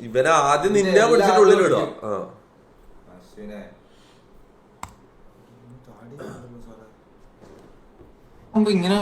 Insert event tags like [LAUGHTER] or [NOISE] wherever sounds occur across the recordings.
ഇവനെ ആദ്യം നിന്നെ വിളിച്ചിട്ടുള്ളിൽ മുമ്പ് ഇങ്ങനെ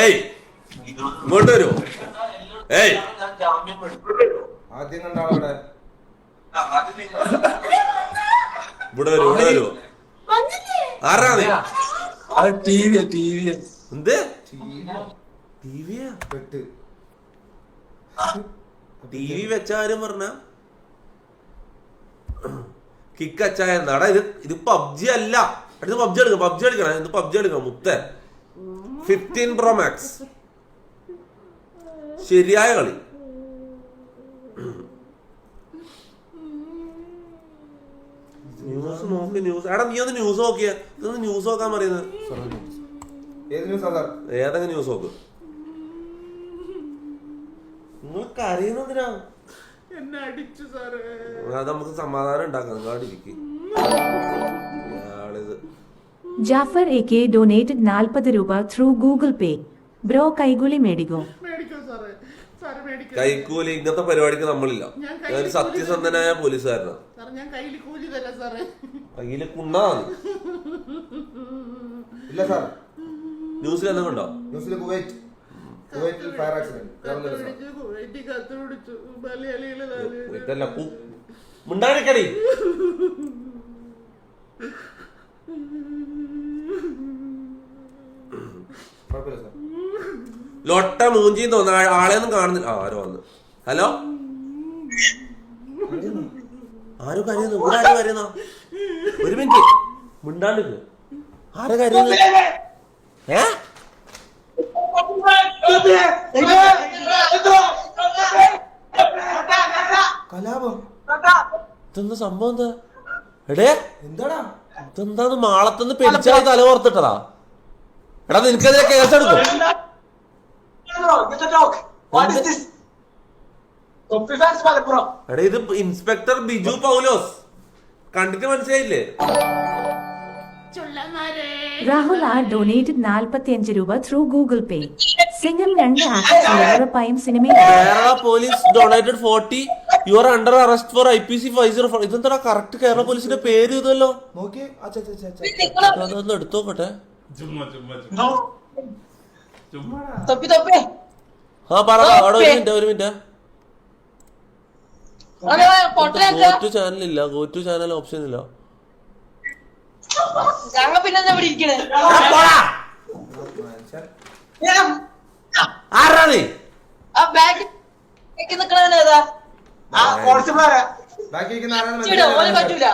ഏയ് ഇങ്ങോട്ട് വരുമോ ഏയ്. ആദ്യം കണ്ട ഇവിടെ വരുമോ ഇവിടെ ആരാ നീ? ടി വി ടി വി എന്ത്? ടി വി വെച്ച കാര്യം പറഞ്ഞ? കിക്ക് അച്ചായ എടാ ഇത് ഇത് പബ്ജി അല്ല. അടുത്ത് പബ്ജി എടുക്കാം പബ്ജി എടുക്കണം ഇത് പബ്ജി എടുക്കണം മുത്തേ. Fifteen pro max. ശരിയായ കളി. ന്യൂസ് നോക്കി ന്യൂസ്. എടാ നീ ഒന്ന് ന്യൂസ് നോക്കിയാ. ഇതൊന്ന് ന്യൂസ് നോക്കാൻ പറയുന്നത്. ഏതെങ്കിലും ന്യൂസ് നോക്ക്? നിങ്ങൾ കരയുന്നതിനാ എന്നെ അടിച്ചു സാറേ. അത് നമുക്ക് സമാധാനം ഉണ്ടാക്കാം. ജാഫർ എ കെ ഡൊനേറ്റഡ് നാൽപ്പത് രൂപ ത്രൂ ഗൂഗിൾ പേ. ബ്രോ കൈകൂലി മേടിക്കോ. കൈക്കൂലി ഇങ്ങനത്തെ പരിപാടിക്ക് നമ്മളില്ല. ഞാൻ ഞാനൊരു സത്യസന്ധനായ പോലീസുകാരനാണ് കയ്യിൽ കൂലി തരാം സാറേ. കയ്യിൽ കുണ്ണാണ് [LAUGHS] ഇല്ല സാർ. ന്യൂസിൽ എന്തെങ്കിലും ഉണ്ടോ ന്യൂസിൽ കുവൈറ്റ്. കുവൈറ്റിൽ ഫയർ ആക്സിഡന്റ് ഇതല്ല ലൊട്ട മൂഞ്ചിയും തോന്നുന്നു. ആളെയൊന്നും കാണുന്നില്ല. ആരോ വന്ന്. ഹലോ? ആരോ കരയുന്നു. ഇവിടെ ആരോ കരയുന്നോ? ഒരു മിനിറ്റ്. മിണ്ടാണ്ടിക്ക് ആരോ കരയുന്നു? ഏ കലാപം. ഇതെന്താ സംഭവം എന്താ? എടേ എന്താടാ? ഇതെന്താന്ന് മാളത്തുനിന്ന് പെരിച്ചാൽ തല ഓർത്തിട്ടതാ? എടാ നിനക്കെതിരെ ഫാൻസ് മലപ്പുറം എടാ ഇത് ഇൻസ്പെക്ടർ ബിജു പൗലോസ്. കണ്ടിട്ട് മനസ്സിലായില്ലേ? രാഹുൽ ആർ ഡൊനേറ്റഡ് നാൽപ്പത്തിയഞ്ച് രൂപ ത്രൂ ഗൂഗിൾ പേ സിംഗം രണ്ട് ഉറപ്പായും സിനിമയിൽ Kerala police donated forty you are under arrest for I P C five zero four ഇതെന്താ കറക്റ്റ് കേരള പോലീസിന്റെ പേര് ഇതല്ലോ? അതൊന്ന് എടുത്തു നോക്കട്ടെ. തൊപ്പി തൊപ്പി. ആ പറ അവിടെ ഒരു മിനിറ്റ് ഒരു മിനിറ്റ്. ഗോ ടു ചാനൽ ഇല്ല ഗോ ടു ചാനൽ ഓപ്ഷൻ ഇല്ല. ഞങ്ങ പിന്നെ ഇവിടെ ഇരിക്കണേ? ആ ബാക്കി നിക്കണവൻ ഏതാ? ആ കോൺസ്റ്റബിൾ ബാക്കി ഇരിക്കുന്ന ആരാണെന്ന് ചിട ഓന് മനസ്സിലായില്ല പറ്റൂല.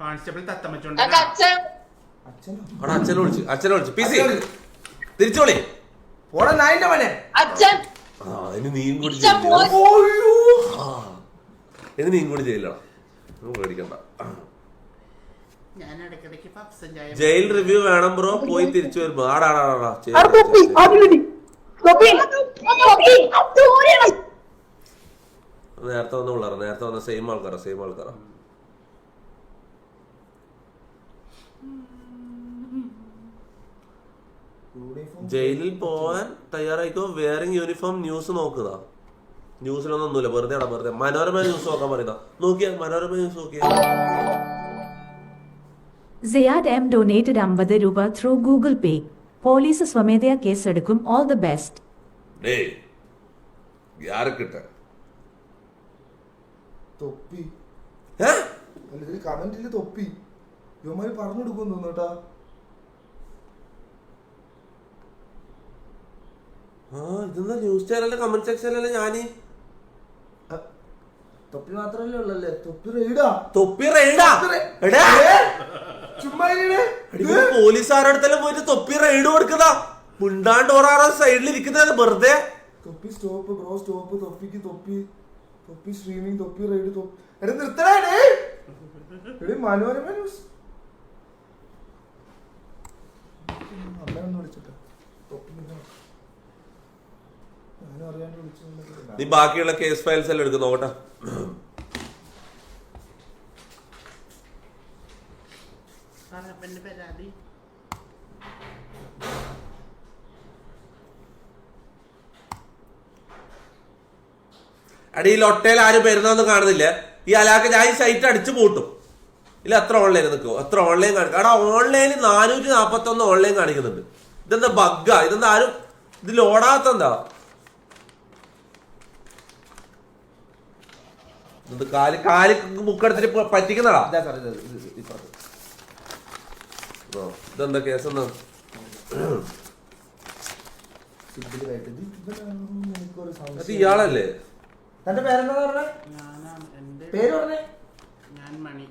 കോൺസ്റ്റബിൾ തത്തമ്മച്ചുണ്ട് ഞങ്ങക്ക് അച്ഛൻ. അച്ഛനോ അവിടെ അച്ഛനെ വിളിച്ചു അച്ഛനെ വിളിച്ചു. പി സി തിരിച്ചോളി. പോടാ നായിന്റെ മനെ. അച്ഛൻ. നീയും കൂടി നീയും ജയിലാണ് പേടിക്കണ്ട. ജയിൽ റിവ്യൂ വേണം ബ്രോ. പോയി തിരിച്ചു വരുമ്പോ. ആടാടാടാ നേരത്തെ വന്ന പിള്ളേർ നേരത്തെ വന്ന സെയിം ആൾക്കാരാ സെയിം ആൾക്കാരാ. ജയിലിൽ പോവാൻ തയ്യാറായിക്കോ? വെയറിങ് യൂണിഫോം ന്യൂസ് നോക്കുക ന്യൂസിലൊന്നും ഒന്നുമില്ല. വെറുതെ വെറുതെ. മനോരമ ന്യൂസ് നോക്കാൻ പറയുന്ന. നോക്കിയാ മനോരമ ന്യൂസ് നോക്കിയാ. സിയാദ് എം ഡൊനേറ്റഡ് അമ്പത് രൂപ ത്രൂ ഗൂഗിൾ പേ പോലീസ് സ്വമേധയാ കേസെടുക്കും. ഓൾ ദ ബെസ്റ്റ് ഡേ ആർക്കിട്ട് തൊപ്പി. അല്ല ഇതിൽ കമന്റിൽ തൊപ്പി? ഇവന്മാര് പറഞ്ഞു കൊടുക്കും തോന്നുട്ടാ ആ ഇതെന്താ ന്യൂസ് ചാനലിന്റെ കമന്റ് സെക്ഷനിലല്ലേ ഞാൻ? തൊപ്പി മാത്രല്ലേ ഉള്ളല്ലേ? തൊപ്പി റെയ്ഡാ തൊപ്പി റെയ്ഡാ എടാ. പോലീസുകാരുടെ അടുത്തെല്ലാം പോയിട്ട് തൊപ്പി റെയ്ഡ് കൊടുക്കുന്നതാ മുണ്ടാണ്ട് ഓറാറോ സൈഡിൽ ഇരിക്കുന്നത് വെറുതെ. തൊപ്പി സ്റ്റോപ്പ് ബ്രോ സ്റ്റോപ്പ് തൊപ്പിക്ക് തൊപ്പി തൊപ്പി സ്ട്രീമിംഗ് തൊപ്പി റൈഡ് തൊപ്പി എടാ നിർത്തണേ. എടീ. മനോരമ ന്യൂസ് നീ ബാക്കിയുള്ള കേസ് ഫയൽസ് എല്ലാം എടുക്കുന്നു നോക്കട്ടെ. ഹസ്ബൻഡ് പരാതി അടി ഈ ലൊട്ടയിൽ ആരും വരുന്നൊന്നും കാണുന്നില്ല. ഈ അലാക്ക് ഞാൻ ഈ സൈറ്റ് അടിച്ചു പൂട്ടും. ഇല്ല അത്ര ഓൺലൈൻ നിൽക്കും അത്ര ഓൺലൈൻ കാണിക്കും അവിടെ ഓൺലൈനിൽ നാനൂറ്റി നാൽപ്പത്തൊന്ന് ഓൺലൈൻ കാണിക്കുന്നുണ്ട്. ഇതെന്താ ബഗ്ഗ ഇതെന്താ ആരും ഇത് ലോഡാത്ത എന്താ കാൽ കാൽ ബുക്കെടുത്തിട്ട് പറ്റിക്കുന്നതാ? ഇതെന്താ കേസ് എന്താ സിബിൽ കയറ്റി. ഇത് ഇവനാണെന്ന് അത് ഇയാളല്ലേ? തന്റെ പേരെന്താ പറഞ്ഞേ? പേര് പറഞ്ഞേ? ഞാൻ മണി.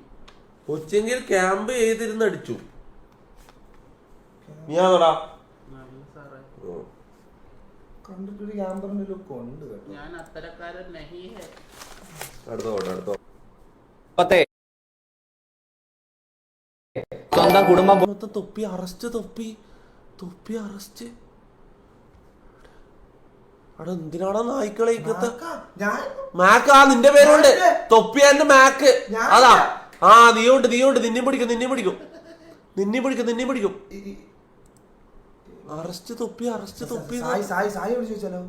കൊച്ചിങ്കിൽ ക്യാമ്പ് ചെയ്തിരുന്ന് അടിച്ചു. നീയാണോടാ കണ്ടിട്ടൊരു ക്യാമ്പറിന്റെ ലുക്ക് ഉണ്ട് കേട്ടോ. അടുത്ത അടുത്ത പത്തേ. സ്വന്തം കുടുംബം തൊപ്പി അറസ്റ്റ് തൊപ്പി തൊപ്പി അറസ്റ്റ് അവിടെ എന്തിനാടാ നായ്ക്കളെ ഇക്കത്തെ? ഞാൻ മാക്ക് ആ നിന്റെ പേരുണ്ട്. തൊപ്പി എന്റെ മാക്ക്. അതാ. ആ നീയുണ്ട് നീയുണ്ട്. നിന്നെ പിടിക്കും നിന്നെ പിടിക്കും. നിന്നെ പിടിക്കും നിന്നെ പിടിക്കും. ഈ- ഈ- അറസ്റ്റ് തൊപ്പി അറസ്റ്റ് തൊപ്പി. സായി സായി സായി വിളിച്ചു ചോദിച്ചാലോ?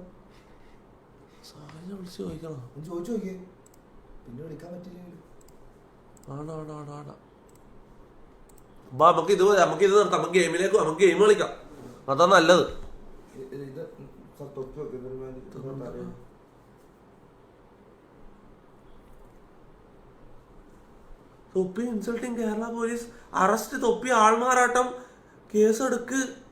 സാറിനെ വിളിച്ച് ചോദിക്കണോ ഒന്ന് ചോദിച്ചു നോക്കിയേ. പിന്നെ വിളിക്കാൻ പറ്റില്ല ആണ് ആണ് ആണ് ആണ് ബാ നമുക്ക് ഇത് നമുക്ക് ഇത് നിർത്താം നമുക്ക് ഗെയിമിലേക്ക് നമുക്ക് ഗെയിം കളിക്കാം. അതാ നല്ലത്. തൊപ്പി ഇൻസൾട്ടിങ് കേരള പോലീസ്. അറസ്റ്റ് തൊപ്പി ആൾമാറാട്ടം. കേസെടുക്ക്.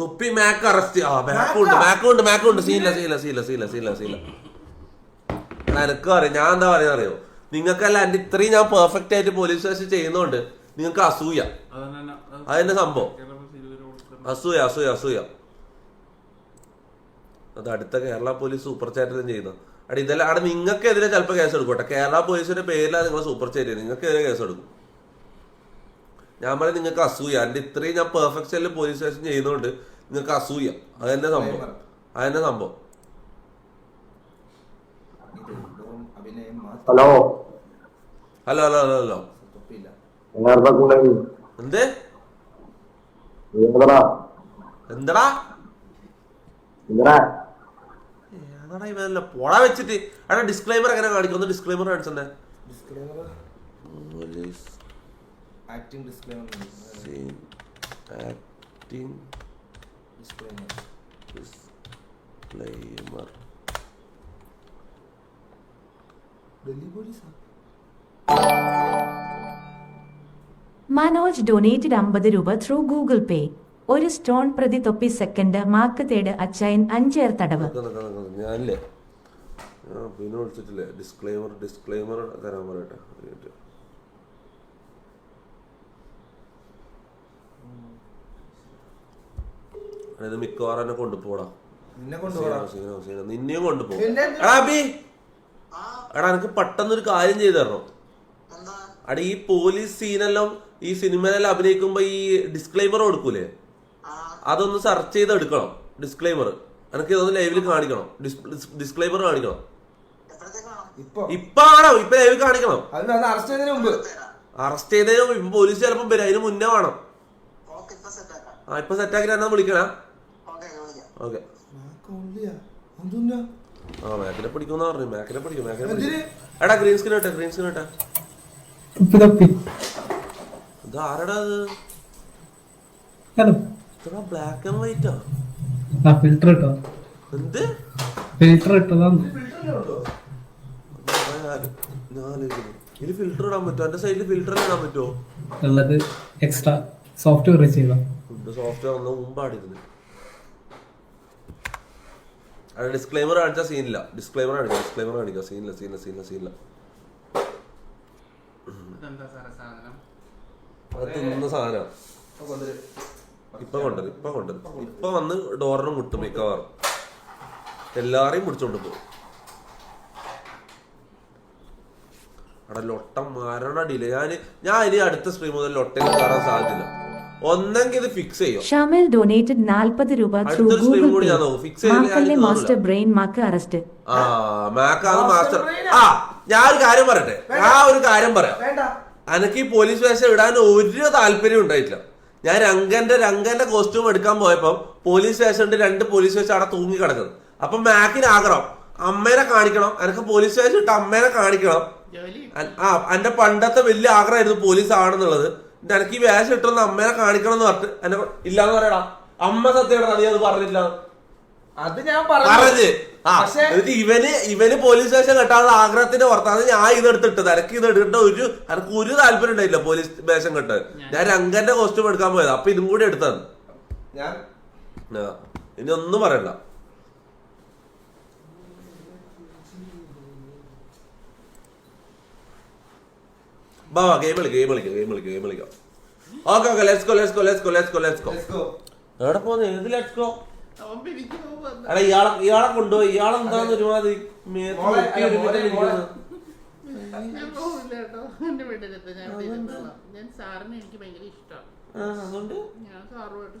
തൊപ്പി മാക്ക് അറസ്റ്റ് ആ മാക്കുണ്ട് മാക്കുണ്ട് മാക്കുണ്ട് സീല സീല സീല സീല സീല സീല എനക്കും അറിയാം ഞാൻ എന്താ പറയാ അറിയോ? നിങ്ങൾക്കല്ല എന്റെ ഇത്രയും ഞാൻ പെർഫെക്റ്റ് ആയിട്ട് പോലീസ് സ്റ്റേഷൻ ചെയ്യുന്നോണ്ട് നിങ്ങൾക്ക് അസൂയ. അതെന്നെ സംഭവം? അസൂയ അസൂയ അസൂയ. അത് അടുത്ത കേരള പോലീസ് സൂപ്പർ ചാറ്റിലും ചെയ്യുന്ന. അടി ഇതെല്ലാം അവിടെ നിങ്ങൾക്കെതിരെ ചിലപ്പോൾ കേസ് എടുക്കട്ടെ കേരള പോലീസിന്റെ പേരിലാണ് നിങ്ങൾ സൂപ്പർ ചാറ്റ് നിങ്ങൾക്കെതിരെ കേസ് എടുക്കും. ഞാൻ പറയാം നിങ്ങൾക്ക് അസൂയ. എന്റെ ഇത്രയും ഞാൻ പെർഫെക്റ്റ് ആയിട്ട് പോലീസ് സ്റ്റേഷൻ ചെയ്യുന്നതുകൊണ്ട് നിങ്ങൾക്ക് അസൂയ. അതെന്നെ സംഭവം. അതെന്നെ സംഭവം. Hello. Hello hello hello hello. എന്ത്? എന്തടാ? ഏതാടാ ഇവനല്ല പോടാ വെച്ചിട്ട്? അവിടെ ഡിസ്ക്ലൈമർ എങ്ങനെ കാണിക്കും? ഒന്ന് disclaimer കാണിച്ചെന്നെ. Disclaimer police acting disclaimer acting disclaimer Delhi പോലീസാ Manoj donated അമ്പത് രൂപ ത്രൂ ഗൂഗിൾ പേ ഒരു സ്റ്റോൺ പ്രതി തൊപ്പി സെക്കൻഡ് മാർക്ക് തേട് അച്ചായൻ അഞ്ചേർ തടവ്. ഞാനില്ലേ? പിന്നെ വിളിച്ചിട്ടില്ലേ? ഡിസ്ക്ലൈമർ ഡിസ്ക്ലൈമർ തരാൻ പറയട്ടെ ഒരു minute. ഇത് മിക്കവാറും എന്നെ കൊണ്ടുപോടാ നിന്നെയും കൊണ്ടുപോടാ കൊണ്ടുപോകും എടാ അബി! എടാ എനിക്ക് പെട്ടെന്നൊരു കാര്യം ചെയ്തു തരണം? അടാ ഈ പോലീസ് സീനെല്ലാം ഈ സിനിമയിലെല്ലാം അഭിനയിക്കുമ്പോ ഈ ഡിസ്ക്ലൈമർ കൊടുക്കൂലേ? അതൊന്ന് സെർച്ച് ചെയ്ത് എടുക്കണം. ഡിസ്ക്ലൈമർ എനിക്ക് ഇതൊന്ന് ലൈവിൽ കാണിക്കണം. ഡിസ്ക്ലൈമർ കാണിക്കണം. ഇപ്പൊ. ആണോ ഇപ്പൊ ലൈവിൽ കാണിക്കണം. അറസ്റ്റ് ചെയ്തതിന് മുമ്പ്. അറസ്റ്റ് ചെയ്തതിന് ഇപ്പൊ പോലീസ് ചിലപ്പം വരും. അതിന് മുന്നേ വേണം. ആ ഇപ്പൊ സെറ്റാക്കി എന്നാ വിളിക്കണേ? ഓക്കെ. ആ മാക്കിനെ പിടിക്കുന്ന പറഞ്ഞു. മാക്കിനെ പിടിക്കും മാക്കിനെ? പിടിക്കും. എടാ ഗ്രീൻ സ്ക്രീൻ ഇട്ടെ ഗ്രീൻ സ്ക്രീൻ ഇട്ടെ. ഇത് ആരടാ അത് ഇത്ര ബ്ലാക്ക് ആൻഡ് വൈറ്റാ ആ? ഫിൽറ്റർ ഇട്ടോ. എന്ത്? ഫിൽറ്റർ ഇട്ടതാന്ന് ഇതിൽ ഫിൽറ്റർ ഇടാൻ പറ്റുമോ? എന്റെ സൈഡിൽ ഫിൽറ്റർ ഇടാൻ പറ്റുമോ? ഉള്ളത് എക്സ്ട്രാ സോഫ്റ്റ്വെയർ ചെയ്യണം. ഫുഡ് സോഫ്റ്റ്വെയർ ഒന്നും മുമ്പാടിരുന്നു ഡിസ്ക്ലൈമർ കാണിച്ചാൽ സീനില്ല ഡിസ്ക്ലൈമർ കാണിക്കാം ഡിസ്ക്ലൈമർ കാണിക്കാം. സീനില്ല സീനില്ല സീനില്ല സീനില്ല അത് തിന്നുന്ന സാധനം. ഇപ്പൊ കൊണ്ടത് ഇപ്പൊ കൊണ്ടത് ഇപ്പൊ വന്ന് ഡോറിനും മുട്ടും മിക്കവാറും. എല്ലാരെയും പിടിച്ചോണ്ട് പോകും അവിടെ ലൊട്ടം മരണ ഡിലേ. ഞാൻ ഞാൻ ഇനി അടുത്ത സ്ട്രീം മുതൽ ലൊട്ടയിൽ കയറാൻ സാധ്യതയില്ല. ഒന്നെങ്കിൽ ഇത് ഫിക്സ് ചെയ്യും. ഷാമിൽ ഡൊനേറ്റഡ് നാൽപ്പത് രൂപ through Google Pay master brain Mac arrest ആ മാക്കാണ് മാസ്റ്റർ ആ ഞാൻ ഒരു കാര്യം പറയട്ടെ. ഞാൻ ഒരു കാര്യം പറയാം. വേണ്ട. എനിക്ക് ഈ പോലീസ് വേഷം ഇടാൻ ഒരു താല്പര്യം ഉണ്ടായിട്ടില്ല. ഞാൻ രംഗന്റെ രംഗന്റെ കോസ്റ്റ്യൂം എടുക്കാൻ പോയപ്പോ പോലീസ് സ്റ്റേഷനിൽ രണ്ട് പോലീസ് സ്റ്റേഷൻ അവിടെ തൂങ്ങി കിടക്കുന്നത് അപ്പൊ മാക്കിന് ആഗ്രഹം. അമ്മേനെ കാണിക്കണം. എനിക്ക് പോലീസ് സ്റ്റേഷൻ ഇട്ട് അമ്മേനെ കാണിക്കണം. ആ എന്റെ പണ്ടത്തെ വലിയ ആഗ്രഹമായിരുന്നു പോലീസ് ആണെന്നുള്ളത്. എനിക്ക് ഈ വേഷം ഇട്ടൊന്ന് അമ്മേനെ കാണിക്കണം എന്ന് പറഞ്ഞിട്ട് എന്നെ ഇല്ലാന്ന് പറയടാ. അമ്മ സത്യം നീ അത് പറഞ്ഞില്ല അത് ഞാൻ പറഞ്ഞു. പക്ഷേ ഇവന് ഇവന് പോലീസ് സ്റ്റേഷൻ കെട്ടാനുള്ള ആഗ്രഹത്തിന്റെ പുറത്താണ് ഞാൻ ഇത് എടുത്തിട്ട് എനക്ക് ഇത് എടുക്കേണ്ട ഒരു എനിക്ക് ഒരു താല്പര്യം ഉണ്ടായില്ല പോലീസ് വേഷം കെട്ടാൻ. ഞാൻ രംഗന്റെ കോസ്റ്റ്യൂം എടുക്കാൻ പോയത്. അപ്പൊ ഇതും കൂടി എടുത്തത് ഞാൻ ഇനി ഒന്നും പറയണ്ട. ബാ ഗെയിം കളിക്കാം ഗെയിം കളിക്കാം ഗെയിം കളിക്കാം ഗെയിം കളിക്കാം. Okay okay let's go let's go let's go let's go let's go എവിടെ പോകുന്നു ഏത് ലെറ്റ്സ് ഗോ അവൻ എടാ ഇയാളെ ഇയാളെ കൊണ്ടുപോയി. ഒരുമാതിരി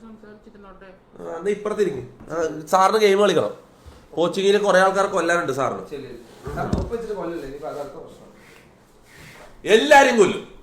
സംസാരിച്ചിരുന്നോട്ടെ. ആ, എന്നാ ഇപ്പുറത്തിരിക്കും സാറിന് ഗെയിം കളിക്കണം. കോച്ചിങ്ങിൽ കുറെ ആൾക്കാർ കൊല്ലാനുണ്ട് സാറിന്. എല്ലാവരും കൊല്ലും.